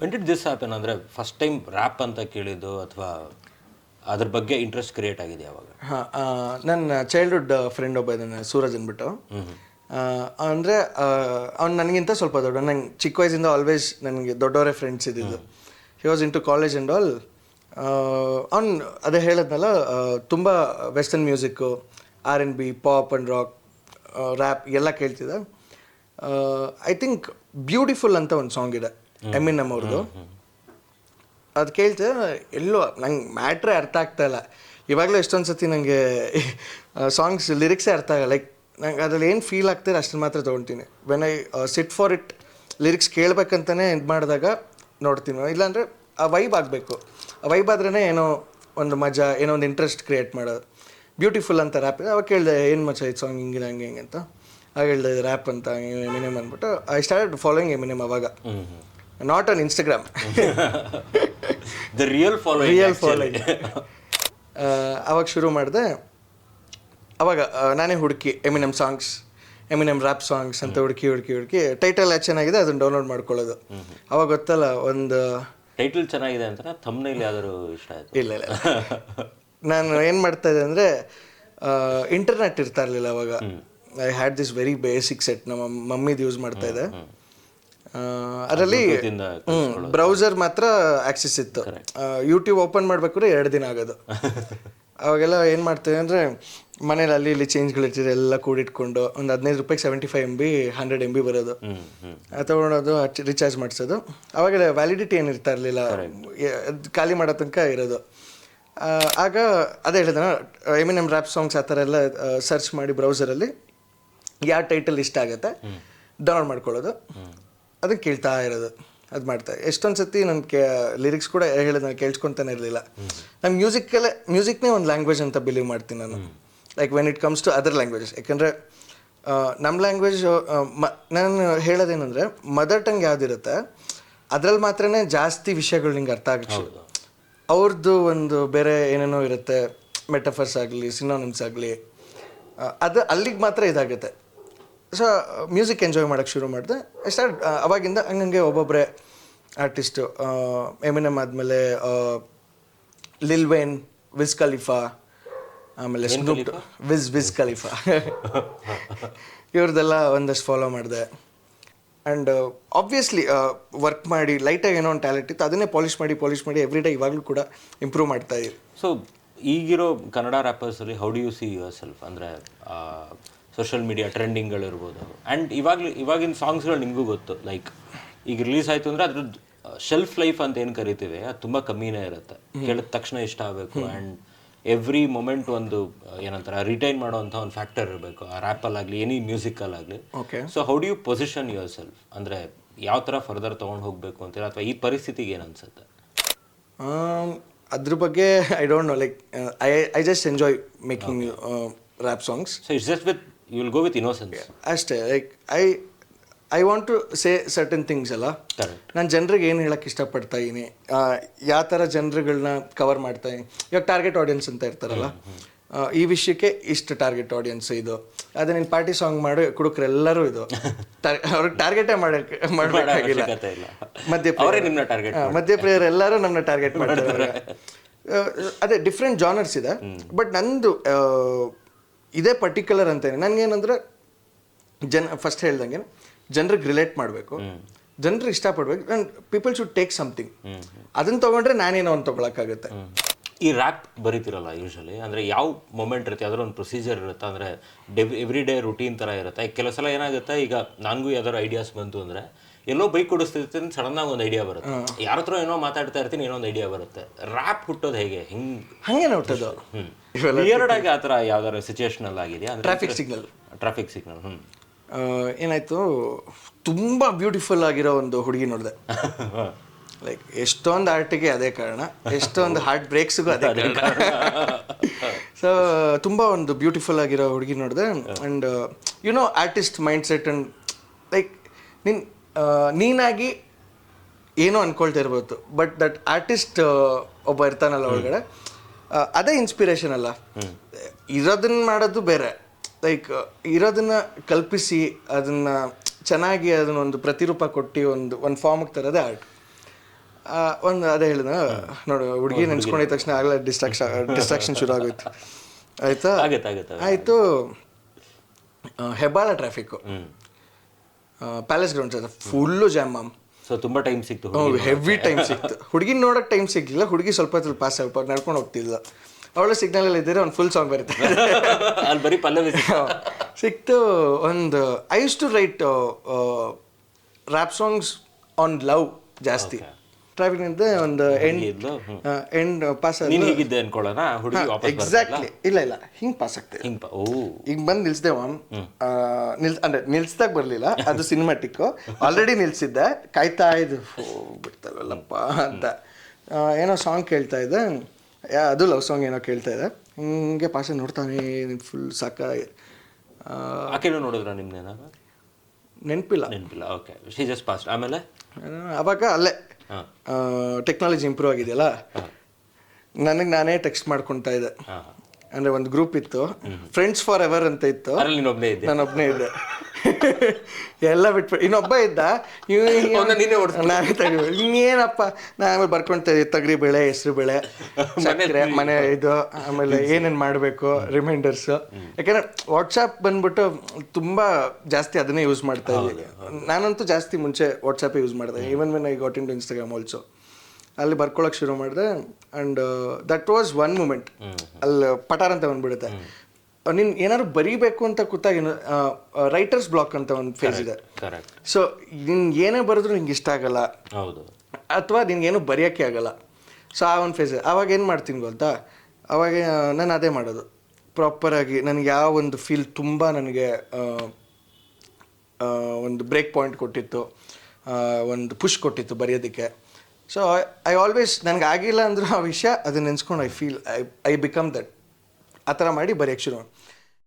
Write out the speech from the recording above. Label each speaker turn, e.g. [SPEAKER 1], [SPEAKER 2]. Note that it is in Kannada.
[SPEAKER 1] ವೆನ್ ಡಿಡ್ ದಿಸ್ ಹ್ಯಾಪನ್ ಅಂದರೆ ಫಸ್ಟ್ ಟೈಮ್ ರ್ಯಾಪ್ ಅಂತ ಕೇಳಿದ್ದು ಅಥವಾ ಅದ್ರ ಬಗ್ಗೆ ಇಂಟ್ರೆಸ್ಟ್ ಕ್ರಿಯೇಟ್ ಆಗಿದೆ ಯಾವಾಗ?
[SPEAKER 2] ಹಾಂ ನನ್ನ ಚೈಲ್ಡ್ಹುಡ್ ಫ್ರೆಂಡ್ ಒಬ್ಬ ಇದ್ದಾನೆ ಸೂರಜ್ ಅಂದ್ಬಿಟ್ಟು. ಅಂದರೆ ಅವ್ನು ನನಗಿಂತ ಸ್ವಲ್ಪ ದೊಡ್ಡ ನಂಗೆ ಚಿಕ್ಕ ವಯಸ್ಸಿಂದ ಆಲ್ವೇಸ್ ನನಗೆ ದೊಡ್ಡವರೇ ಫ್ರೆಂಡ್ಸ್ ಇದ್ದಿದ್ದು. He was into college and all ಅವ್ನು ಅದೇ ಹೇಳದ್ನಲ್ಲ ತುಂಬ western music R N B pop and rock rap ಎಲ್ಲ ಕೇಳ್ತಿದ್ದ. ಐ ಥಿಂಕ್ ಬ್ಯೂಟಿಫುಲ್ ಅಂತ ಒಂದು ಸಾಂಗ್ ಇದೆ. ಎಮಿನಮ್ ಅವ್ರದ್ದು ಅದು ಕೇಳ್ತೆ ಎಲ್ಲೋ ನಂಗೆ ಮ್ಯಾಟ್ರೇ ಅರ್ಥ ಆಗ್ತಾ ಇಲ್ಲ. ಇವಾಗಲೂ ಎಷ್ಟೊಂದು ಸತಿ ನನಗೆ ಸಾಂಗ್ಸ್ ಲಿರಿಕ್ಸೇ ಅರ್ಥ ಆಗಲ್ಲ. ಲೈಕ್ ನಂಗೆ ಅದ್ರಲ್ಲಿ ಏನು ಫೀಲ್ ಆಗ್ತಿರೋ ಅಷ್ಟನ್ನು ಮಾತ್ರ ತೊಗೊಳ್ತೀನಿ when I sit for it lyrics ಕೇಳಬೇಕಂತಲೇ ಇದು ಮಾಡಿದಾಗ ನೋಡ್ತೀನಿ. ಇಲ್ಲಾಂದರೆ ಆ ವೈಬ್ ಆಗಬೇಕು. ಆ ವೈಬ್ ಆದ್ರೇ ಏನೋ ಒಂದು ಮಜಾ ಏನೋ ಒಂದು ಇಂಟ್ರೆಸ್ಟ್ ಕ್ರಿಯೇಟ್ ಮಾಡೋದು ಬ್ಯೂಟಿಫುಲ್ ಅಂತ ರ್ಯಾಪ್ ಅವಾಗ ಕೇಳಿದೆ ಏನು ಮಜಾ ಇದು ಸಾಂಗ್ ಹಿಂಗಿಲ್ಲ ಹಂಗೆ ಹಿಂಗೆ ಅಂತ. ಆಗ ಹೇಳಿದೆ ರ್ಯಾಪ್ ಅಂತ ಮಿನಿಮಮ್ ಅಂದ್ಬಿಟ್ಟು ಐ ಸ್ಟಾರ್ಟ್ ಫಾಲೋಯಿಂಗ್ ಎಮಿನೆಮ್ ಅವಾಗ. Not on Instagram
[SPEAKER 1] the real follow
[SPEAKER 2] real following ಅವಾಗ ಶುರು ಮಾಡಿದೆ ಅವಾಗ ನಾನೇ ಹುಡುಕಿ Eminem songs Eminem rap songs ಅಂತ ಹುಡುಕಿ ಹುಡುಕಿ ಹುಡುಕಿ ಟೈಟಲ್ ಯಾಕೆ ಚೆನ್ನಾಗಿದೆ ಅದನ್ನು ಡೌನ್ಲೋಡ್ ಮಾಡ್ಕೊಳ್ಳೋದು. ಅವಾಗ ಗೊತ್ತಲ್ಲ ಒಂದು
[SPEAKER 1] ಟೈಟಲ್ ಚೆನ್ನಾಗಿದೆ ಅಂತ ತಮ್ಮನೇಲಿ ಯಾವ್ದಾದ್ರು ಇಷ್ಟ ಆಯ್ತು?
[SPEAKER 2] ಇಲ್ಲ ಇಲ್ಲ. ನಾನು ಏನು ಮಾಡ್ತಾ ಇದ್ದೆ ಅಂದರೆ ಇಂಟರ್ನೆಟ್ ಇರ್ತಾ ಇರಲಿಲ್ಲ ಅವಾಗ. I had this very basic set ನಮ್ಮ ಮಮ್ಮಿದು ಯೂಸ್ ಮಾಡ್ತಾ ಇದ್ದೆ. ಅದರಲ್ಲಿ ಬ್ರೌಸರ್ ಮಾತ್ರ ಆಕ್ಸೆಸ್ ಇತ್ತು. ಯೂಟ್ಯೂಬ್ ಓಪನ್ ಮಾಡ್ಬೇಕಾದ್ರೆ ಎರಡು ದಿನ ಆಗೋದು. ಅವಾಗೆಲ್ಲ ಏನು ಮಾಡ್ತೀವಿ ಅಂದರೆ ಮನೇಲಿ ಅಲ್ಲಿ ಇಲ್ಲಿ ಚೇಂಜ್ಗಳಿರ್ತಿದೆ ಎಲ್ಲ ಕೂಡಿಟ್ಕೊಂಡು ಒಂದು ಹದಿನೈದು ರೂಪಾಯಿಗೆ seventy five M B hundred M B ಬರೋದು ತೊಗೊಳೋದು ರಿಚಾರ್ಜ್ ಮಾಡಿಸೋದು. ಅವಾಗ ವ್ಯಾಲಿಡಿಟಿ ಏನು ಇರ್ತಾ ಇರಲಿಲ್ಲ ಖಾಲಿ ಮಾಡೋ ತನಕ ಇರೋದು. ಆಗ ಅದೇ ಹೇಳಿದ ಎಂ ರ್ಯಾಪ್ ಸಾಂಗ್ಸ್ ಆ ಥರ ಎಲ್ಲ ಸರ್ಚ್ ಮಾಡಿ ಬ್ರೌಸರಲ್ಲಿ ಯಾವ ಟೈಟಲ್ ಇಷ್ಟ ಆಗುತ್ತೆ ಡೌನ್ಲೋಡ್ ಮಾಡ್ಕೊಳ್ಳೋದು. ಅದನ್ನು ಕೇಳ್ತಾ ಇರೋದು ಅದು ಮಾಡ್ತಾ ಎಷ್ಟೊಂದು ಸತಿ ನನ್ನ ಕೇ ಲಿರಿಕ್ಸ್ ಕೂಡ ಹೇಳಿದ ನಾನು ಕೇಳಿಸ್ಕೊತಾನೆ ಇರಲಿಲ್ಲ. ನಾನು ಮ್ಯೂಸಿಕಲ್ಲೇ ಮ್ಯೂಸಿಕ್ನೇ ಒಂದು ಲ್ಯಾಂಗ್ವೇಜ್ ಅಂತ ಬಿಲೀವ್ ಮಾಡ್ತೀನಿ ನಾನು. Like when it comes to other languages ಯಾಕಂದರೆ ನಮ್ಮ ಲ್ಯಾಂಗ್ವೇಜ್ ಮ ನಾನು ಹೇಳೋದೇನೆಂದರೆ ಮದರ್ ಟಂಗ್ ಯಾವುದಿರುತ್ತೆ ಅದರಲ್ಲಿ ಮಾತ್ರನೇ ಜಾಸ್ತಿ ವಿಷಯಗಳು ನಿಂಗೆ ಅರ್ಥ ಆಗುತ್ತೆ. ಅವ್ರದ್ದು ಒಂದು ಬೇರೆ ಏನೇನೋ ಇರುತ್ತೆ ಮೆಟಫರ್ಸ್ ಆಗಲಿ ಸಿನೋನಿಮ್ಸ್ ಆಗಲಿ ಅದು ಅಲ್ಲಿಗೆ ಮಾತ್ರ ಇದಾಗುತ್ತೆ. ಸೊ ಮ್ಯೂಸಿಕ್ ಎಂಜಾಯ್ ಮಾಡೋಕ್ಕೆ ಶುರು ಮಾಡಿದೆ. ಸ್ಟಾರ್ಟ್ ಅವಾಗಿಂದ ಹಂಗಂಗೆ ಒಬ್ಬೊಬ್ಬರೇ ಆರ್ಟಿಸ್ಟು ಎಂ ಎನ್ ಎಂ ಆದಮೇಲೆ ಲಿಲ್ ವೇನ್ ವಿಸ್ ಖಲೀಫಾ ಆಮೇಲೆ ಸ್ನೂಪ್ ವಿಸ್ ವಿಸ್ ಖಲೀಫಾ ಇವ್ರದ್ದೆಲ್ಲ ಒಂದಷ್ಟು ಫಾಲೋ ಮಾಡಿದೆ. ಆ್ಯಂಡ್ ಆಬ್ವಿಯಸ್ಲಿ ವರ್ಕ್ ಮಾಡಿ ಲೈಟಾಗಿ ಏನೋ ಒಂದು ಟ್ಯಾಲೆಂಟ್ ಇತ್ತು ಅದನ್ನೇ ಪಾಲಿಷ್ ಮಾಡಿ ಪಾಲಿಷ್ ಮಾಡಿ ಎವ್ರಿ ಡೇ ಇವಾಗಲೂ ಕೂಡ ಇಂಪ್ರೂವ್ ಮಾಡ್ತಾ ಇದ್ದೀವಿ
[SPEAKER 1] ಸೊ ಈಗಿರೋ Kannada ರ್ಯಾಪರ್ಸಲ್ಲಿ how do you see yourself ಅಂದರೆ ಸೋಷಿಯಲ್ ಮೀಡಿಯಾ ಟ್ರೆಂಡಿಂಗ್ಗಳಿರ್ಬೋದು ಆ್ಯಂಡ್ ಇವಾಗಲೂ ಇವಾಗಿನ ಸಾಂಗ್ಸ್ಗಳು ನಿಮಗೂ ಗೊತ್ತು ಲೈಕ್ ಈಗ ರಿಲೀಸ್ ಆಯಿತು ಅಂದರೆ ಅದ್ರದ್ದು ಶೆಲ್ಫ್ ಲೈಫ್ ಅಂತ ಏನು ಕರಿತೀವಿ ಅದು ತುಂಬ ಕಮ್ಮಿನೇ ಇರುತ್ತೆ. ಕೇಳಿದ ತಕ್ಷಣ ಇಷ್ಟ ಆಗಬೇಕು. ಆ್ಯಂಡ್ ಎವ್ರಿ ಮೊಮೆಂಟ್ ಒಂದು ಏನಂತಾರೆ ರಿಟೈನ್ ಮಾಡುವಂಥ ಒಂದು ಫ್ಯಾಕ್ಟರ್ ಇರಬೇಕು. ಆ ರ್ಯಾಪಲ್ಲಾಗಲಿ any ಮ್ಯೂಸಿಕಲ್ಲಾಗಲಿ
[SPEAKER 2] okay
[SPEAKER 1] so how do you position yourself ಅಂದರೆ ಯಾವ ಥರ ಫರ್ದರ್ ತೊಗೊಂಡು ಹೋಗಬೇಕು ಅಂತೀರ? ಅಥವಾ ಈ ಪರಿಸ್ಥಿತಿಗೆ ಏನು ಅನ್ಸುತ್ತೆ?
[SPEAKER 2] ಅದ್ರ ಬಗ್ಗೆ I don't know like I I just enjoy making rap songs
[SPEAKER 1] so it's just with you will go with innocence
[SPEAKER 2] ಅಷ್ಟೇ like I I want to say certain things ಅಲ್ಲ? ನಾನು ಜನರಿಗೆ ಏನು ಹೇಳಕ್ಕೆ ಇಷ್ಟಪಡ್ತಾ ಇದ್ದೀನಿ ಯಾವ ಥರ ಜನರುಗಳನ್ನ ಕವರ್ ಮಾಡ್ತಾ ಇದ್ದೀನಿ ಇವಾಗ ಟಾರ್ಗೆಟ್ ಆಡಿಯನ್ಸ್ ಅಂತ ಇರ್ತಾರಲ್ಲ? ಈ ವಿಷಯಕ್ಕೆ ಇಷ್ಟು ಟಾರ್ಗೆಟ್ ಆಡಿಯನ್ಸ್ ಇದು. ಅದೇ ನೀನು ಪಾರ್ಟಿ ಸಾಂಗ್ ಮಾಡಿ ಕುಡುಕರೆಲ್ಲರೂ ಇದು. ಅವ್ರಿಗೆ ಟಾರ್ಗೆಟೇ ಮಾಡಕ್ಕೆ ಮಾಡಬೇಕಾಗಿಲ್ಲ.
[SPEAKER 1] ಅವಶ್ಯಕತೆ ಇಲ್ಲ.
[SPEAKER 2] ಮಧ್ಯ
[SPEAKER 1] ಪ್ರೇಯರ್ ನಿಮ್ಮನ್ನ ಟಾರ್ಗೆಟ್
[SPEAKER 2] ಮಧ್ಯಪ್ರಿಯರು ಎಲ್ಲರೂ ನಮ್ಮನ್ನ ಟಾರ್ಗೆಟ್ ಮಾಡ್ತಾರೆ. ಅದೇ ಡಿಫ್ರೆಂಟ್ ಜಾನರ್ಸ್ ಇದೆ. ಬಟ್ ನಂದು ಇದೇ ಪರ್ಟಿಕ್ಯುಲರ್ ಅಂತೇನೆ. ನನಗೇನಂದ್ರೆ ಜನ ಫಸ್ಟ್ ಹೇಳ್ದಂಗೆ ಜನರಿಗೆ ರಿಲೇಟ್ ಮಾಡಬೇಕು. ಜನರಿಗೆ ಇಷ್ಟಪಡ್ಬೇಕು. And people should take something ಅದನ್ನ ತಗೊಂಡ್ರೆ ನಾನೇನೋ ಒಂದು ತೊಗೊಳಕ್ಕಾಗುತ್ತೆ.
[SPEAKER 1] ಈ ರ್ಯಾಪ್ ಬರೀತಿರಲ್ಲ ಯೂಶಲಿ ಅಂದರೆ ಯಾವ ಮೊಮೆಂಟ್ ಇರುತ್ತೆ ಯಾವ್ದಾದ್ರು ಒಂದು ಪ್ರೊಸೀಜರ್ ಇರುತ್ತೆ ಅಂದರೆ ಎವ್ರಿ ಡೇ ರುಟೀನ್ ಥರ ಇರುತ್ತೆ. ಕೆಲವು ಸಲ ಏನಾಗುತ್ತೆ ಈಗ ನನಗೂ ಯಾವ್ದಾದ್ರು ಐಡಿಯಾಸ್ ಬಂತು ಅಂದರೆ ಎಲ್ಲೋ ಬೈಕ್ ಕೊಡಿಸ್ತಿರ್ತೀನಿ ಆಗಿ ಒಂದು ಐಡಿಯಾ ಬರುತ್ತೆ. ಯಾರ ಹತ್ರ ಏನೋ ಮಾತಾಡ್ತಾ ಇರ್ತೀನಿ ಏನೋ ಒಂದು ಐಡಿಯಾ ಬರುತ್ತೆ. ರ್ಯಾಪ್ ಹುಟ್ಟೋದು ಹೇಗೆ? ಹಿಂಗೆ
[SPEAKER 2] ಹಂಗೆ ನೋಡ್ತದ್ದು.
[SPEAKER 1] ಕ್ಲಿಯರ್ಡ್ ಆಗಿ ಆ ಥರ ಯಾವ್ದಾದ್ರು ಸಿಚುವೇಶನಲ್ ಆಗಿದೆಯಾ?
[SPEAKER 2] ಟ್ರಾಫಿಕ್ ಸಿಗ್ನಲ್
[SPEAKER 1] ಟ್ರಾಫಿಕ್ ಸಿಗ್ನಲ್ ಹ್ಞೂ
[SPEAKER 2] ಏನಾಯ್ತು? ತುಂಬ ಬ್ಯೂಟಿಫುಲ್ ಆಗಿರೋ ಒಂದು ಹುಡುಗಿ ನೋಡಿದೆ. ಲೈಕ್ ಎಷ್ಟೊಂದು ಆರ್ಟಿಗೆ ಅದೇ ಕಾರಣ ಎಷ್ಟೊಂದು ಹಾರ್ಟ್ ಬ್ರೇಕ್ಸ್ಗೂ ಅದೇ ಕಾರಣ. ಸೊ ತುಂಬ ಒಂದು ಬ್ಯೂಟಿಫುಲ್ ಆಗಿರೋ ಹುಡುಗಿ ನೋಡಿದೆ. And you know artist mindset and like ನಿನ್ ಆ, ನೀನಾಗಿ ಏನೋ ಅನ್ಕೊಳ್ತಾ ಇರ್ಬೋದು ಬಟ್ ದಟ್ ಆರ್ಟಿಸ್ಟ್ ಒಬ್ಬ ಇರ್ತಾನಲ್ಲ ಒಳಗಡೆ ಅದೇ ಇನ್ಸ್ಪಿರೇಷನ್ ಅಲ್ಲ. ಇರೋದನ್ನ ಮಾಡೋದು ಬೇರೆ. ಲೈಕ್ ಇರೋದನ್ನ ಕಲ್ಪಿಸಿ ಅದನ್ನ ಚೆನ್ನಾಗಿ ಅದನ್ನ ಒಂದು ಪ್ರತಿರೂಪ ಕೊಟ್ಟು ಒಂದು ಒಂದು ಫಾರ್ಮಿಗೆ ತರೋದೇ ಆರ್ಟ್ ಒಂದು ಅದೇ ಹೇಳಿದ ನೋಡು ಹುಡುಗಿ ನೆನ್ಸ್ಕೊಂಡಿದ ತಕ್ಷಣ ಆಗಲೇ ಡಿಸ್ಟ್ರಾಕ್ಷನ್ ಡಿಸ್ಟ್ರಾಕ್ಷನ್ ಶುರು ಆಗೋಯ್ತು. ಆಯ್ತಾ? ಆಯಿತು. ಹೆಬ್ಬಾಳ ಟ್ರಾಫಿಕ್ಕು ಪ್ಯಾಲೇಸ್ ಗ್ರೌಂಡ್ಸ್ ಅದ. ಫುಲ್ಲು ಜಾಮ್ ಮ್ಯಾಮ್
[SPEAKER 1] ಸೊ ತುಂಬ ಟೈಮ್ ಸಿಕ್ತು
[SPEAKER 2] ಹೆವಿ ಟೈಮ್ ಸಿಕ್ತು. ಹುಡುಗಿನ ನೋಡೋಕೆ ಟೈಮ್ ಸಿಗ್ಲಿಲ್ಲ. ಹುಡುಗಿ ಸ್ವಲ್ಪ ಹೊತ್ತು ಪಾಸ್ ಸ್ವಲ್ಪ ನಡ್ಕೊಂಡು ಹೋಗ್ತಿಲ್ಲ ಅವಳ ಸಿಗ್ನಲ್ ಅಲ್ಲಿ ಇದ್ದರೆ ಒಂದು ಫುಲ್ ಸಾಂಗ್ ಬರುತ್ತೆ.
[SPEAKER 1] ಅಲ್ಲಿ ಬರೀ ಪಲ್ಲವಿ ಸಿಕ್ತು.
[SPEAKER 2] ಸಿಕ್ತು ಒಂದು I used to write rap songs on love ಜಾಸ್ತಿ. ಟ್ರಾಫಿಕ್ನಿಂದ ಒಂದು ಎಂಡ್. ಎಂಡ್ ಪಾಸ್
[SPEAKER 1] ನೀನ್ ಹೀಗಿದ್ದೆ ಅನ್ಕೊಳ್ಳೋಣ ಹುಡುಗಿ ವಾಪಸ್
[SPEAKER 2] ಎಕ್ಸಾಕ್ಟ್ಲಿ ಇಲ್ಲ ಇಲ್ಲ. ಹಿಂಗೆ ಪಾಸ್ ಆಗ್ತದೆ.
[SPEAKER 1] ಹಿಂಗ್ ಓ.
[SPEAKER 2] ಈಗ ಬಂದು ನಿಲ್ಸ್ದೆ ಮಾಮ್ ನಿಲ್ಸ್ ಅಂದ್ರೆ ನಿಲ್ಸ್ದಾಗ ಬರಲಿಲ್ಲ. ಅದು ಸಿನಿಮಾಟಿಕ್ ಆಲ್ರೆಡಿ ನಿಲ್ಸಿದ್ದೆ. ಕಾಯ್ತಾ ಇದ್ದು ಓ ಬಿಡ್ತಲ್ವಲ್ಲಪ್ಪ ಅಂತ. ಏನೋ ಸಾಂಗ್ ಕೇಳ್ತಾ ಇದ್ದೆ. ಅದು ಲವ್ ಸಾಂಗ್ ಏನೋ ಕೇಳ್ತಾ ಇದೆ ಹಿಂಗೆ ಪಾಸ ನೋಡ್ತಾನೆ ಫುಲ್ ಸಾಕ.
[SPEAKER 1] ಆಕೆನೂ ನೋಡಿದ್ರ ನಿಮ್ನೇನಾಗ
[SPEAKER 2] ನೆನಪಿಲ್ಲ.
[SPEAKER 1] ನೆನಪಿಲ್ಲ. ಓಕೆ ಶಿ ಜಸ್ಟ್ ಪಾಸ್ಟ್ ಆಮೇಲೆ?
[SPEAKER 2] ಅವಾಗ ಅಲ್ಲೇ. ಟೆಕ್ನಾಲಜಿ ಇಂಪ್ರೂವ್ ಆಗಿದೆಯಲ್ಲ? ನನಗೆ ನಾನೇ ಟೆಕ್ಸ್ಟ್ ಮಾಡ್ಕೊತಾ ಇದ್ದೆ. ಅಂದ್ರೆ ಒಂದು ಗ್ರೂಪ್ ಇತ್ತು. ಫ್ರೆಂಡ್ಸ್ ಫಾರ್ ಎವರ್ ಅಂತ ಇತ್ತು.
[SPEAKER 1] ನಾನೊಬ್ನೇ ನೀನ್ ಒಬ್ನೇ ಇದ್ದೆ.
[SPEAKER 2] ನಾನು ಒಬ್ಬನೇ ಇದ್ದೆ. ಎಲ್ಲ ಬಿಟ್ಬಿಟ್ಟು ಇನ್ನೊಬ್ಬ ಇದ್ದ. ಇವ್ನು
[SPEAKER 1] ನೀನೇ.
[SPEAKER 2] ನಾನೇ ತೆಗಿ ಇನ್ನೇನಪ್ಪ ನಾನು ಆಮೇಲೆ ಬರ್ಕೊಂತ ತಗ್ರಿ ಬೆಳೆ ಬೇಳೆ ಹೆಸರು ಬೆಳೆ ಸಕ್ಕರೆ ಮನೆ ಇದು ಆಮೇಲೆ ಏನೇನು ಮಾಡಬೇಕು ರಿಮೈಂಡರ್ಸ್ ಯಾಕಂದ್ರೆ ವಾಟ್ಸಪ್ ಬಂದ್ಬಿಟ್ಟು ತುಂಬ ಜಾಸ್ತಿ ಅದನ್ನೇ ಯೂಸ್ ಮಾಡ್ತಾ ಇದ್ದೀನಿ. ನಾನಂತೂ ಜಾಸ್ತಿ ಮುಂಚೆ ವಾಟ್ಸಾಪ್ ಯೂಸ್ ಮಾಡಿದೆ. Even when I got into Instagram also ಅಲ್ಲಿ ಬರ್ಕೊಳಕ್ಕೆ ಶುರು ಮಾಡಿದೆ. And that was one moment ಅಲ್ಲಿ ಪಟಾರ್ ಅಂತ ಬಂದ್ಬಿಡುತ್ತೆ. ನೀನು ಏನಾದ್ರು ಬರೀಬೇಕು ಅಂತ ಕೂತಾಗ ರೈಟರ್ಸ್ ಬ್ಲಾಕ್ ಅಂತ ಒಂದು ಫೇಸ್ ಇದೆ. ಸೊ ನಿನ್ಗೆ ಏನೇ ಬರೆದ್ರು ನಿಂಗೆ ಇಷ್ಟ ಆಗಲ್ಲ.
[SPEAKER 1] ಹೌದು.
[SPEAKER 2] ಅಥವಾ ನಿನ್ಗೇನು ಬರೆಯೋಕ್ಕೆ ಆಗಲ್ಲ. ಸೊ ಆ ಒಂದು ಫೇಸ್ ಅವಾಗ ಏನು ಮಾಡ್ತೀನಿ ಗೊತ್ತಾ? ಅವಾಗ ನಾನು ಅದೇ ಮಾಡೋದು. ಪ್ರಾಪರಾಗಿ ನನಗೆ ಯಾವ ಒಂದು ಫೀಲ್ ತುಂಬ ನನಗೆ ಒಂದು ಬ್ರೇಕ್ ಪಾಯಿಂಟ್ ಕೊಟ್ಟಿತ್ತು ಒಂದು ಪುಷ್ ಕೊಟ್ಟಿತ್ತು ಬರೆಯೋದಕ್ಕೆ. ಸೊ ಐ ಆಲ್ವೇಸ್ ನನಗೆ ಆಗಿಲ್ಲ ಅಂದರೂ ಆ ವಿಷಯ ಅದನ್ನ ನೆನ್ಸ್ಕೊಂಡು I feel I I become that ಆ ಥರ ಮಾಡಿ ಬರೆಯೋಕ್ಕೆ ಶುರು